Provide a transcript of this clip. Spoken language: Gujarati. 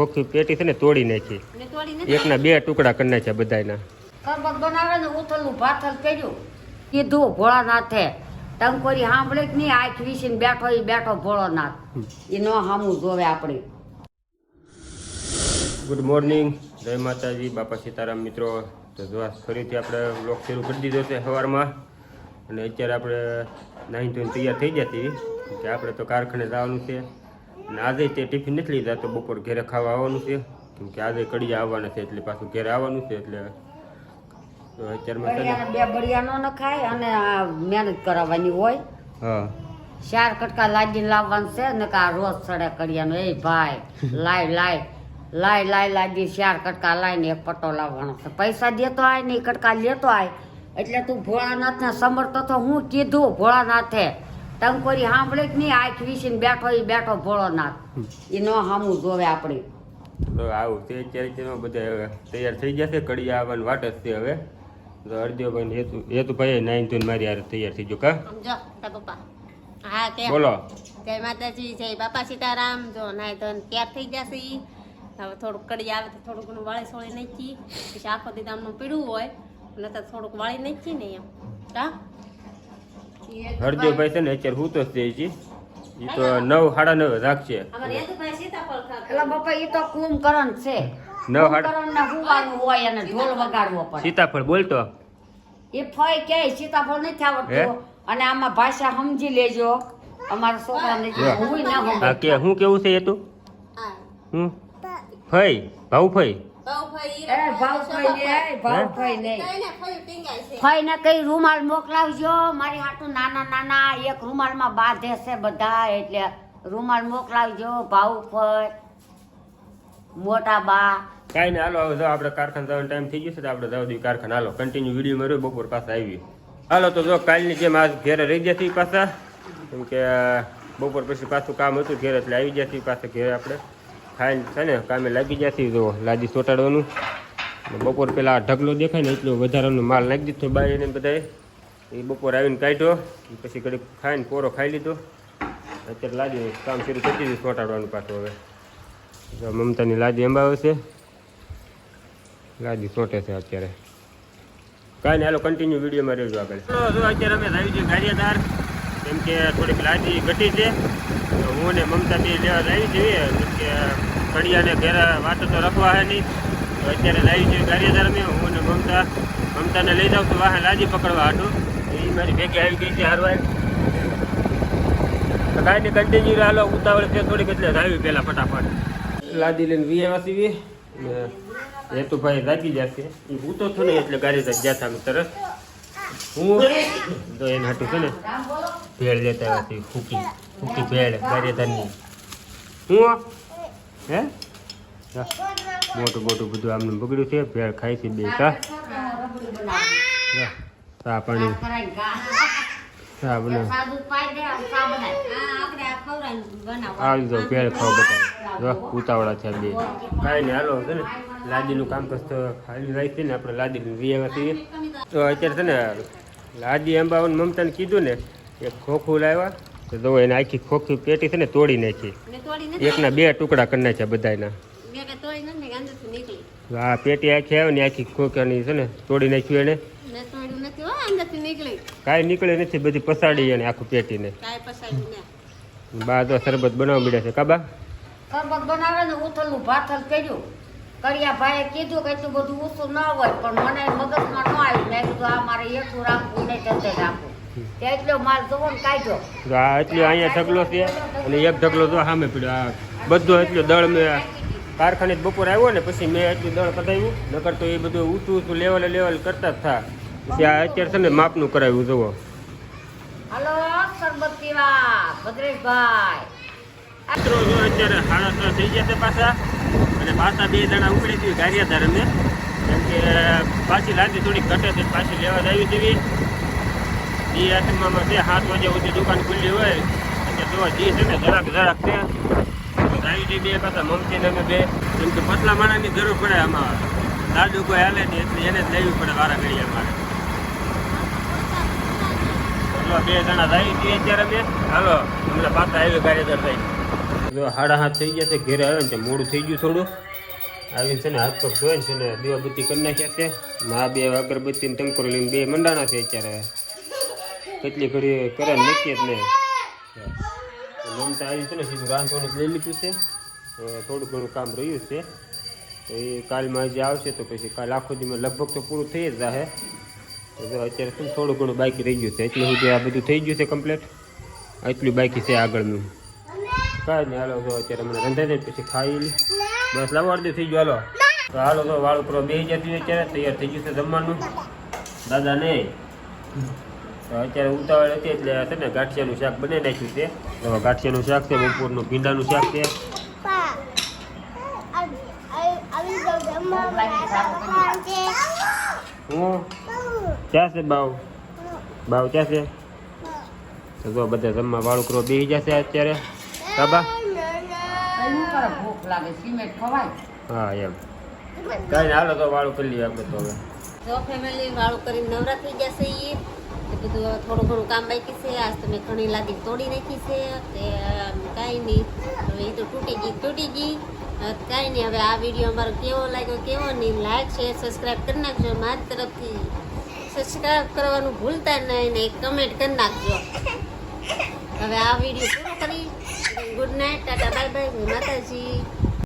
ખોખી પેટી છે ને તોડી નાખી. એકના બે ટુકડા કરી નાખ્યા બધાયના. શરબત બનાવે ને ઉથલું ભાથલ કર્યું. કીધું ભોળાનાથે ટંકોરી સાંભળે કે નહીં? આંખ વીસીને બેઠો એ બેઠો ભોળોનાથ એ ન સામું જોવે આપણે. ગુડ મોર્નિંગ જય માતાજી બાપા સીતારામ મિત્રો. તો જો ફરીથી આપણે બ્લોગ શરૂ કરી દીધો છે સવારમાં. અને અત્યારે આપણે નાહી ધોઈને તૈયાર થઈ જતી. કે આપણે તો કારખાને જવાનું છે. અને આજે તે ટિફિન નથી લીધા તો બપોર ઘરે ખાવા આવવાનું છે. કેમ કે આજે કડિયા આવવાના છે એટલે પાછું ઘરે આવવાનું છે એટલે અત્યારમાં ને બળિયાને બે બળિયા ન ખાય અને આ મહેનત કરાવવાની હોય. હા. ચાર કટકા લાગીને લાવવાનું છે ને કે રોજ સડે કડિયાનો. એ ભાઈ લાય લાય લાય લાય લાગી ચાર કટકા લાવીને એક પટ્ટો લાવવાનો છે. પૈસા દેતો આય ને કટકા લેતો આય. એટલે તું ભોળાનાથને સમર્થ તો હું કીધું ભોળાનાથે ટંકોરી સાંભળે કે નહીં આંખ વીસીને બેઠો એ બેઠો ભોળો નાથ એ નો સામું જોવે આપણે તો આવું તે ક્યારેક તેમાં બધા તૈયાર થઈ જશે કડિયા આવવાની વાટ જ છે હવે. તો અર્ધ્યોભાઈ હેતુ હેતુભાઈ નાઈન તું મારી હારે તૈયાર થઈ ગયો કા? સમજો તા પપ્પા. હા કે બોલો. જય માતાજી જય બાપા સીતારામ. જો નાય તો તૈયાર થઈ જશે ઈ. હવે થોડુંક કડી આવે તો થોડું ઘણું વાળી સોળી નાખી પછી આખો દીધામનું આમનું પીડું હોય નતર થોડુંક વાળી નાખી ને એમ કા? હરદેવભાઈ છે ને અત્યારે હું તો જ છે. એ તો નવ સાડા નવ રાખશે સીતાફળ એટલે બાપા એ તો કુંભકરણ છે. નવ હાડા કુંભકરણ ને હુવાનું હોય અને ઢોલ વગાડવો પડે. સીતાફળ બોલતો? એ ફઈ ક્યાંય સીતાફળ નથી? આવડતું. અને આમાં ભાષા સમજી લેજો. અમારા છોકરા નથી હું. ના કે હું કેવું છે એ તું? હું? ફઈ ભાવ ફઈ બહુ ભાઈ એ ભાવ ફઈ ને એ ભાવ ફઈ નહીં કઈને ફયું ટીંગાય છે. ફઈ ને કઈ રૂમાલ મોકલાવજો મારી હાટું નાના નાના એક રૂમાલમાં બાંધે છે બધા એટલે રૂમાલ મોકલાવજો ભાવ ફઈ મોટા બા. કાંઈ નહીં હાલો હવે જો આપણે કારખાને જવાનો ટાઈમ થઈ ગયો છે તો આપણે જવા દઈએ કારખાને. હાલો કન્ટિન્યુ વીડિયો મળ્યો બપોર પાસે આવી હાલો તો જો કાલની જેમ આજ ઘેરે રહી જતી પાછા કેમ કે બપોર પછી પાછું કામ હતું ઘેર એટલે આવી જતી પાછા ઘેરે આપણે. ખાઈને છે ને કામે લાગી જશે જો લાદી ચોટાડવાનું. બપોર પેલા ઢગલો દેખાય ને એટલો વધારાનો માલ નાખી દીધો બાય એને બધાએ. એ બપોર આવીને કાઢ્યો પછી ઘડીક ખાઈને પોરો ખાઈ લીધો. અત્યારે લાદી કામ શરૂ કરી દીધું ચોટાડવાનું પાછું હવે. મમતાની લાદી અંબાવે છે. લાદી ચોટે છે અત્યારે. કાંઈ નહીં, હાલો કન્ટિન્યુ વિડીયોમાં રહેજો આગળ. અત્યારે અમે આવી છીએ ગાડીયાદાર કેમ કે થોડીક લાદી ઘટી છે. તો હું ને મમતાથી લેવા આવી જોઈએ. કે કડિયાને ઘેરા વાતો તો રખવા હે નહીં. તો અત્યારે લાવી જોઈએ ગાડી દરમિયાન. હું ને મમતા, મમતાને લઈ જાઉં તો વાહન લાજી પકડવા હતું એ મારી ભેગી આવી ગઈ છે હારવાય કાંઈ કન્ટિન્યુ હાલો, ઉતાવળ છે, થોડીક એટલે આવી પહેલાં ફટાફટ. લાદી લઈને વીએ સીવી. એ તો ભાઈ લાગી જશે એ હું થયો ને એટલે ગાડી તક ગયા હતા તરત. હું, તો એને હાટું છે ને, ભેળ લેતા આવ્યા ફૂકી. ફૂકી ભેળ ગાડીધારની હું હે? હા. મોટું મોટું બધું આમનું બગડ્યું છે, ભેળ ખાઈ છે બે કા. ચા પાણી. ચા બનાવ. આવી જાઓ, ભેળ ખાવા જો, ઉતાવળા છે બે. કાંઈ નહીં, હાલો, છે ને લાદીનું કામ તો ખાલી રહી આપણે લાદી વીએવા છીએ. તો અત્યારે છે ને લાદી અંબાવન મમતાને કીધું ને એક ખોખું લાવ્યા. તો જો એને આખી ખોખી પેટી છે ને તોડી નાખી. ને તોડી નથી એકના બે ટુકડા કરી નાખ્યા બધાના મેં કે તોડી નથી ને અંદરથી નીકળી. આ પેટી આખી આવે ને આખી ખોખાની છે ને તોડી નાખ્યું એને. મેં તોડ્યું નથી હો અંદરથી નીકળી. કાંઈ નીકળે નથી બધી પસાડી એને આખું પેટીને. કાંઈ બા તો શરબત બનાવવા મળ્યા છે. કાબા શરબત બનાવે ને ઉથલું ભાથલ કર્યું. કરિયા ભાઈએ કીધું કે એટલું બધું ઊંચું ન હોય પણ મને મગજમાં ન આવ્યું. મેં કીધું આ મારે એકલું રાખવું ને તે રાખવું. એટલો માલ જોવો ને કાઢ્યો આ એટલો અહીંયા ઢગલો છે અને એક ઢગલો તો સામે પડ્યો. આ બધો એટલો દળ મેં કારખાને બપોર આવ્યો ને પછી મેં એટલું દળ કઢાવ્યું. નકર તો એ બધું ઊંચું ઊંચું લેવલે લેવલ કરતા જ થા. પછી આ અત્યારે છે ને માપનું કરાવ્યું જુઓ. હલો પીવા ભદ્રેશભાઈ. જો અત્યારે છ થઈ છે પાછા અને પાછા બે જણા ઉકળી હતી ગારિયાધાર અમે કેમ કે પાછી લાદી થોડીક ઘટે છે પાછી લેવા આવી બી જી આઠમામાં છે, સાત વાગ્યા સુધી દુકાન ખુલ્લી હોય. એટલે જોવા જી છે ને જરાક જરાક છે. આવી બે પાછા મમતી અમે બે. કેમ કે પતલા માણાની જરૂર પડે આમાં. લાડુ કોઈ હાલે નહીં, એટલે એને જ લેવી પડે વારા ઘડીએ અમારે બે જણા જાય અત્યારે અમે. હાલો, હમણાં પાછા આવી ગારિયાધાર થઈ જો હાડા હાથ થઈ ગયા છે, ઘેરે આવે ને મોડું થઈ ગયું થોડું. આવીને છે ને હાથ પગ ધોઈને છે ને દીવાબત્તી કરી નાખ્યા છે. મા બે અગરબત્તી ને લઈને બે મંડાણા છે અત્યારે. કેટલી ઘડી કરે નક્કી જ નહીં. મમતા આવી છે ને, સીધું રાંધવાનું લઈ લીધું છે. થોડું ઘણું કામ રહ્યું છે. તો એ કાલમાં જે આવશે તો પછી કાલ આખો દીમાં લગભગ તો પૂરું થઈ જ તો અત્યારે શું થોડું ઘણું બાકી રહી ગયું છે. એટલે સુધી આ બધું થઈ ગયું છે કમ્પ્લીટ એટલું બાકી છે આગળનું. કાંઈ નહીં હાલો તો અત્યારે મને રંધાઈ દે પછી ખાઈ લે બસ લાવો થઈ ગયું, હાલો. તો હાલો તો વાળ ઉપર બે જતી અત્યારે, તૈયાર થઈ ગયું છે જમવાનું. દાદા તો અત્યારે ઉતાવળ હતી એટલે છે ને ગાંઠિયાનું શાક બનાવી નાખ્યું છે. ગાંઠિયાનું શાક છે, બપોરનું ભીંડાનું શાક છે. હું? ક્યાં છે બાવ? બાવ તો બધા જમવા વાળું કરો જશે અત્યારે. ફેમિલી વાળું કરીને નવરાત્રી જશે એ બધું થોડું ઘણું કામ બાકી છે. આજ તો મેં ઘણી લાદી તોડી નાખી છે. તે કાંઈ નહીં. હવે એ તો તૂટી ગઈ તૂટી ગઈ. કાંઈ નહીં, હવે આ વીડિયો અમારો કેવો લાગ્યો, કેવો નહીં લાઈક શેર સબસ્ક્રાઈબ કરી નાખજો મારી તરફથી. સબસ્ક્રાઈબ કરવાનું ભૂલતા નહીં ને કમેન્ટ કરી નાખજો. હવે આ વીડિયો પૂરો કરી good night tata bye bye Mataji.